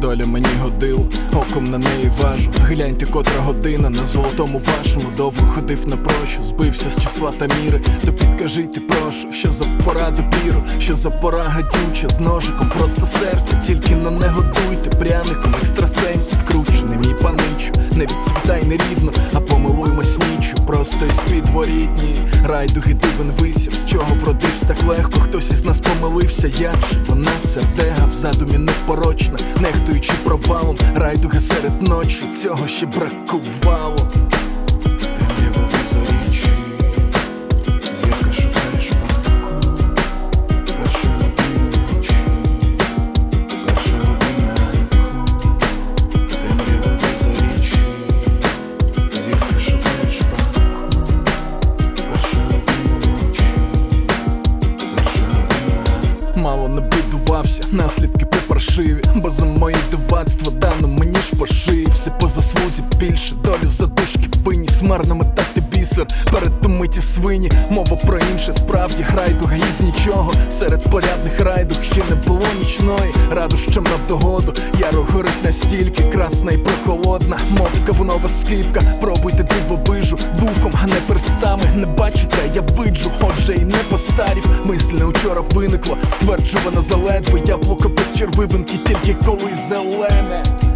доля мені годила, оком на неї важу. Гляньте, котра година на золотому вашому довго ходив на прощу, збився з числа та міри. То підкажіть, прошу, що за пора допіру, що за пора гадюча з ножиком, просто серце, тільки на не Не відцвітай нерідно, а помилуймось нічу. Просто із підворітні райдуги дивен висів, з чого вродився так легко. Хтось із нас помилився, я чи вона сердега в задумі непорочна, нехтуючи провалом, райдуга серед ночі, цього ще бракувало. Мало не бідувався, наслідки припаршиві, бо за моє дивацтво дано мені ж по шиї Все по заслузі більше, долю задушки винні. Смарно метати бісер перед тумиті свині. Мова про інше, справді райдуга із нічого. Серед порядних райдуг ще не було нічної. Радощам навдогоду, яро горить настільки. Красна і прохолодна, мов кавунова скипка Пробуйте дивовижу не перстами Не бачите, я виджу, отже і не постарів. Мисль не учора виникло, стверджувано заледве Яблуко без червивинки, тільки коли зелене